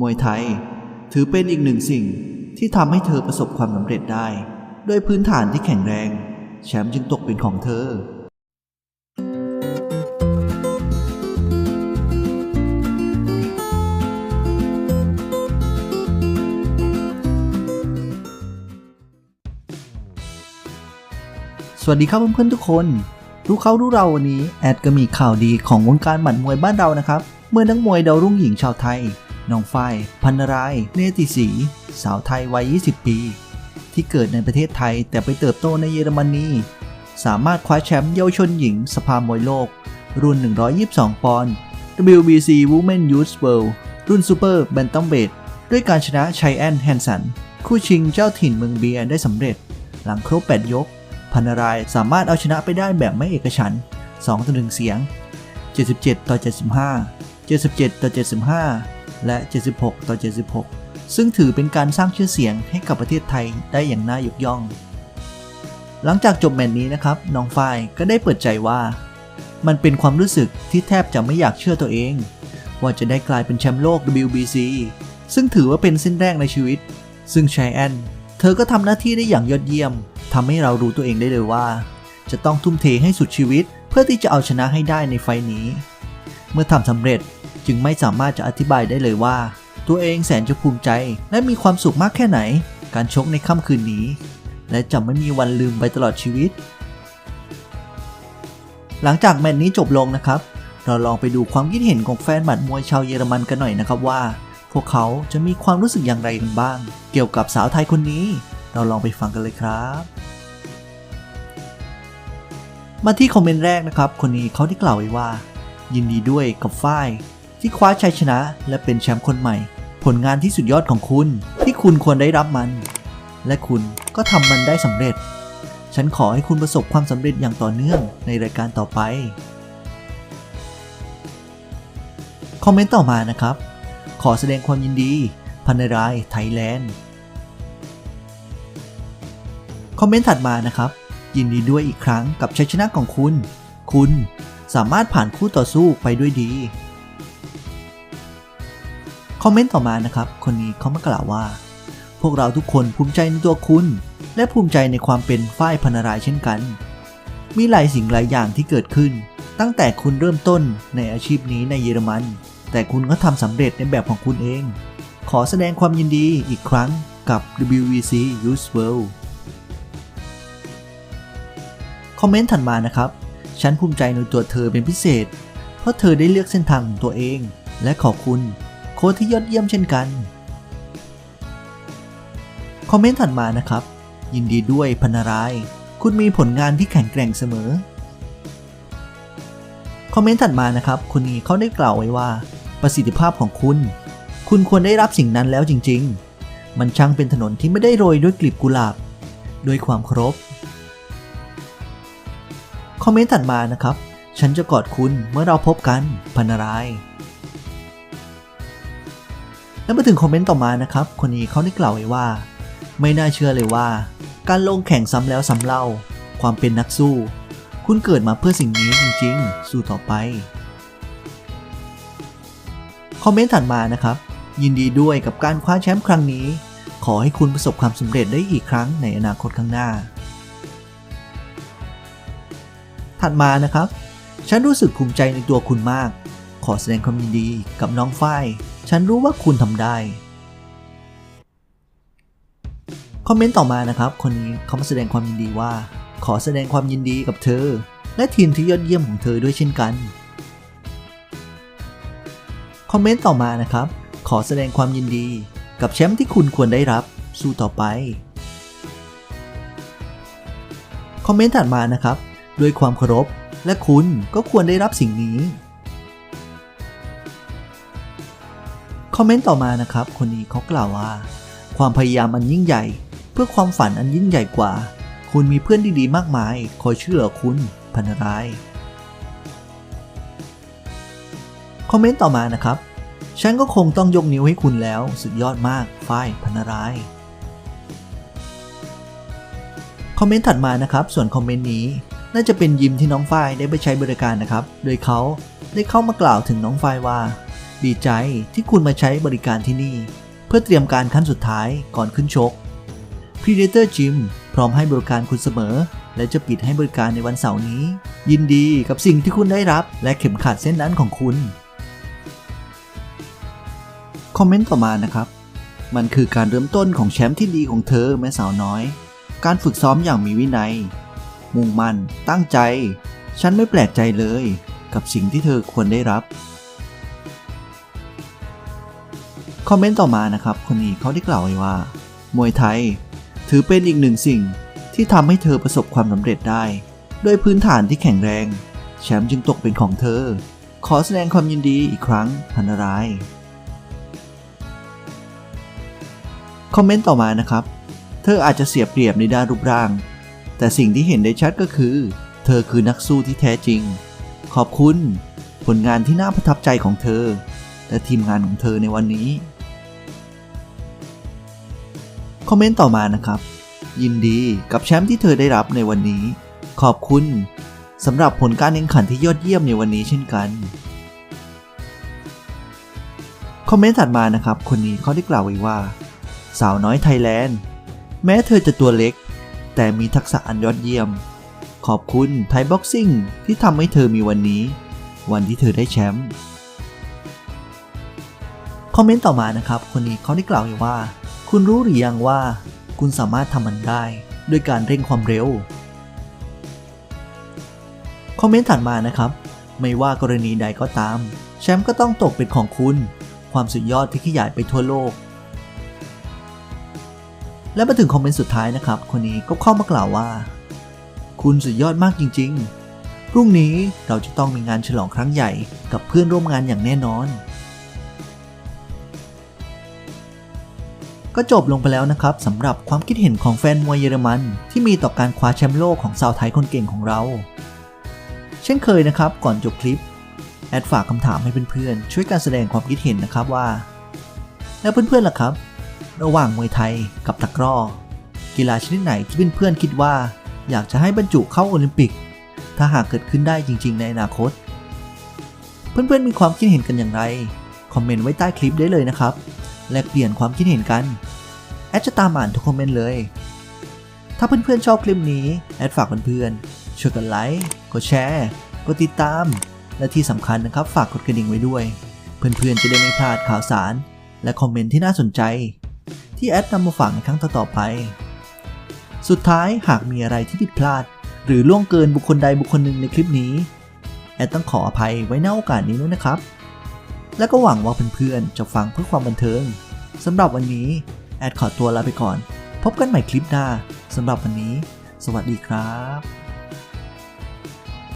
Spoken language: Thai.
มวยไทย ถือเป็นอีกหนึ่งสิ่งที่ทำให้เธอประสบความสำเร็จได้ ด้วยพื้นฐานที่แข็งแรง แชมป์จึงตกเป็นของเธอสวัสดีครับเพื่อนๆทุกคน รู้เขารู้เราวันนี้ แอดก็มีข่าวดีของวงการหมัดมวยบ้านเรานะครับ เมื่อนักมวยดาวรุ่งหญิงชาวไทย น้องฝ้ายพันนรายเนติศรีสาวไทยวัย 20 ปี ที่เกิดในประเทศไทยแต่ไปเติบโตในเยอรมนีสามารถคว้าแชมป์เยาวชนหญิงสภามวยโลก รุ่น 122 ปอนด์ WBC Women Youth World รุ่นซูเปอร์แบนตัมเบดด้วยการชนะชัยแอนแฮนสัน คู่ชิงเจ้าถิ่นเมืองเบียร์ได้สำเร็จ หลังครบ 8 ยก พันนรายสามารถเอาชนะไปได้แบบไม่เอกฉัน2ต่อ1เสียง 77 ต่อ 75 77 ต่อ 75 และ 76 ต่อ 76 ซึ่งถือเป็นการสร้างชื่อเสียงให้กับประเทศไทยได้อย่างน่ายกย่อง หลังจากจบแมตช์นี้นะครับ น้องฝ้ายก็ได้เปิดใจว่า มันเป็นความรู้สึกที่แทบจะไม่อยากเชื่อตัวเอง ว่าจะได้กลายเป็นแชมป์โลก WBC ซึ่งถือว่าเป็นเส้นแรกในชีวิต ซึ่งชายแอนเธอก็ทำหน้าที่ได้อย่างยอดเยี่ยมทำให้เรารู้ตัวเองได้เลยว่า จะต้องทุ่มเทให้สุดชีวิต เพื่อที่จะเอาชนะให้ได้ในไฟล์นี้ เมื่อทำสำเร็จ จึงไม่สามารถจะอธิบายได้เลยว่า ตัวเองแสนจะภูมิใจ และมีความสุขมากแค่ไหน การชกในค่ำคืนนี้ และจะไม่มีวันลืมไปตลอดชีวิต หลังจากแมตช์นี้จบลงนะครับ เราลองไปดูความคิดเห็นของแฟนหมัดมวยชาวเยอรมันกันหน่อยนะครับว่า พวกเขาจะมีความรู้สึกอย่างไรกันบ้าง เกี่ยวกับสาวไทยคนนี้ เราลองไปฟังกันเลยครับมาที่คอมเมนต์แรกนะครับ คนนี้เขาได้กล่าวไว้ว่า ยินดีด้วยกับฝ้าย ที่คว้าชัยชนะ และเป็นแชมป์คนใหม่ ผลงานที่สุดยอดของคุณ ที่คุณควรได้รับมัน และคุณก็ทำมันได้สำเร็จ ฉันขอให้คุณประสบความสำเร็จอย่างต่อเนื่องในรายการต่อไปคอมเมนต์ต่อมานะครับ ขอแสดงความยินดี พันนรายไทยแลนด์คอมเมนต์ถัดมานะครับ ยินดีด้วยอีกครั้งกับชัยชนะของคุณ คุณสามารถผ่านคู่ต่อสู้ไปด้วยดี คอมเมนต์ต่อมานะครับ คนนี้เขามากล่าวว่า พวกเราทุกคนภูมิใจในตัวคุณ และภูมิใจในความเป็นฝ้ายพันนารายเช่นกัน มีหลายสิ่งหลายอย่างที่เกิดขึ้น ตั้งแต่คุณเริ่มต้นในอาชีพนี้ในเยอรมัน แต่คุณก็ทำสำเร็จในแบบของคุณเอง ขอแสดงความยินดีอีกครั้งกับ WBC Youth World คอมเมนต์ถัดมานะครับ ฉันภูมิใจในตัวเธอเป็นพิเศษ เพราะเธอได้เลือกเส้นทางของตัวเอง และขอบคุณ โค้ชที่ยอดเยี่ยมเช่นกัน คอมเมนต์ถัดมานะครับ ยินดีด้วยพันาราย คุณมีผลงานที่แข็งแกร่งเสมอ คอมเมนต์ถัดมานะครับคนนี้เขาได้กล่าวไว้ว่า ประสิทธิภาพของคุณ คุณควรได้รับสิ่งนั้นแล้วจริง ๆ มันช่างเป็นถนนที่ไม่ได้โรยด้วยกลีบกุหลาบ ด้วยความเคารพคอมเมนต์ถัดมานะครับ ฉันจะกอดคุณเมื่อเราพบกันพันนารายณ์ และมาถึงคอมเมนต์ต่อมานะครับ คนนี้เขาได้กล่าวไว้ว่า ไม่น่าเชื่อเลยว่า การลงแข่งซ้ำแล้วซ้ำเล่า ความเป็นนักสู้ คุณเกิดมาเพื่อสิ่งนี้จริงๆ สู้ต่อไป คอมเมนต์ถัดมานะครับ ยินดีด้วยกับการคว้าแชมป์ครั้งนี้ ขอให้คุณประสบความสำเร็จได้อีกครั้งในอนาคตข้างหน้า ถัดมานะครับ ฉันรู้สึกภูมิใจในตัวคุณมาก ขอแสดงความยินดีกับน้องฝ้าย ฉันรู้ว่าคุณทำได้ คอมเมนต์ต่อมานะครับ คนนี้เขามาแสดงความยินดีว่า ขอแสดงความยินดีกับเธอ และทีมที่ยอดเยี่ยมของเธอด้วยเช่นกัน คอมเมนต์ต่อมานะครับ ขอแสดงความยินดี กับแชมป์ที่คุณควรได้รับ สู้ต่อไป คอมเมนต์ถัดมานะครับ ด้วยความเคารพและคุณก็ควรได้รับสิ่งนี้ คอมเมนต์ต่อมานะครับ คนนี้เขากล่าวว่า ความพยายามอันยิ่งใหญ่ เพื่อความฝันอันยิ่งใหญ่กว่า คุณมีเพื่อนดีๆมากมาย คอยช่วยเหลือคุณพันนารายคอมเมนต์ต่อมานะครับ ฉันก็คงต้องยกนิ้วให้คุณแล้ว สุดยอดมากฝ้ายพันนารายคอมเมนต์ถัดมานะครับ ส่วนคอมเมนต์นี้น่าจะเป็นยิมที่น้องฝ้ายได้ไปใช้บริการนะครับ โดยเขาได้เข้ามากล่าวถึงน้องฝ้ายว่า ดีใจที่คุณมาใช้บริการที่นี่ เพื่อเตรียมการขั้นสุดท้ายก่อนขึ้นชก Predator Gym พร้อมให้บริการคุณเสมอ และจะปิดให้บริการในวันเสาร์นี้ ยินดีกับสิ่งที่คุณได้รับ และเข็มขัดเส้นนั้นของคุณ คอมเมนต์ต่อมานะครับ มันคือการเริ่มต้นของแชมป์ที่ดีของเธอแม่สาวน้อย การฝึกซ้อมอย่างมีวินัย มุ่งมั่นตั้งใจ ฉันไม่แปลกใจเลย กับสิ่งที่เธอควรได้รับ คอมเมนต์ต่อมานะครับ คนนี้เขาได้กล่าวไว้ว่า มวยไทย ถือเป็นอีกหนึ่งสิ่งที่ทำให้เธอประสบความสำเร็จได้ ด้วยพื้นฐานที่แข็งแรง แชมป์จึงตกเป็นของเธอ ขอแสดงความยินดีอีกครั้งพันรายคอมเมนต์ต่อมานะครับ เธออาจจะเสียเปรียบในด้านรูปร่าง แต่สิ่งที่เห็นได้ชัดก็คือ เธอคือนักสู้ที่แท้จริง ขอบคุณ ผลงานที่น่าประทับใจของเธอ และทีมงานของเธอในวันนี้ คอมเมนต์ต่อมานะครับ ยินดีกับแชมป์ที่เธอได้รับในวันนี้ ขอบคุณสำหรับผลการแข่งขันที่ยอดเยี่ยมในวันนี้เช่นกัน คอมเมนต์ถัดมานะครับ คนนี้เขาได้กล่าวไว้ว่า สาวน้อยไทยแลนด์ แม้เธอจะตัวเล็ก แต่มีทักษะอันยอดเยี่ยม ขอบคุณไทยบ็อกซิ่งที่ทำให้เธอมีวันนี้ วันที่เธอได้แชมป์คอมเมนต์ต่อมานะครับ คนนี้เขาได้กล่าวไว้ว่า คุณรู้หรือยังว่าคุณสามารถทำมันได้ด้วยการเร่งความเร็ว คอมเมนต์ถัดมานะครับ ไม่ว่ากรณีใดก็ตาม แชมป์ก็ต้องตกเป็นของคุณ ความสุดยอดที่ขยายไปทั่วโลก และมาถึงคอมเมนต์สุดท้ายนะครับ คนนี้ก็เข้ามากล่าวว่า คุณสุดยอดมากจริง ๆ พรุ่งนี้เราจะต้องมีงานฉลองครั้งใหญ่กับเพื่อนร่วมงานอย่างแน่นอน ก็จบลงไปแล้วนะครับสำหรับความคิดเห็นของแฟนมวยเยอรมัน ที่มีต่อการคว้าแชมป์โลกของสาวไทยคนเก่งของเรา เช่นเคยนะครับก่อนจบคลิป แอดฝากคำถามให้เพื่อนๆช่วยการแสดงความคิดเห็นนะครับว่า แล้วเพื่อนๆล่ะครับ ระหว่างมวยไทยกับตะกร้อ กีฬาชนิดไหนที่เพื่อนๆคิดว่า อยากจะให้บรรจุเข้าโอลิมปิก ถ้าหากเกิดขึ้นได้จริง ๆ ในอนาคต เพื่อนๆมีความคิดเห็นกันอย่างไรคอมเมนต์ไว้ใต้คลิปได้เลยนะครับ แลกเปลี่ยนความคิดเห็นกัน แอดจะตามอ่านทุกคอมเมนต์เลย ถ้าเพื่อนๆชอบคลิปนี้ แอดฝากเพื่อนๆช่วยกันไลค์ กดแชร์ กดติดตาม และที่สำคัญนะครับฝากกดกระดิ่งไว้ด้วย เพื่อนๆจะได้ไม่พลาดข่าวสาร และคอมเมนต์ที่น่าสนใจ ที่แอดนำมาฝากในครั้งต่อๆไป สุดท้ายหากมีอะไรที่ผิดพลาด หรือล่วงเกินบุคคลใดบุคคลหนึ่งในคลิปนี้แอดต้องขออภัยไว้ณโอกาสนี้ด้วยนะครับ และก็หวังว่าเพื่อนๆจะฟังเพื่อความบันเทิงสำหรับวันนี้แอดขอตัวลาไปก่อน พบกันใหม่คลิปหน้าสำหรับวันนี้ สวัสดีครับ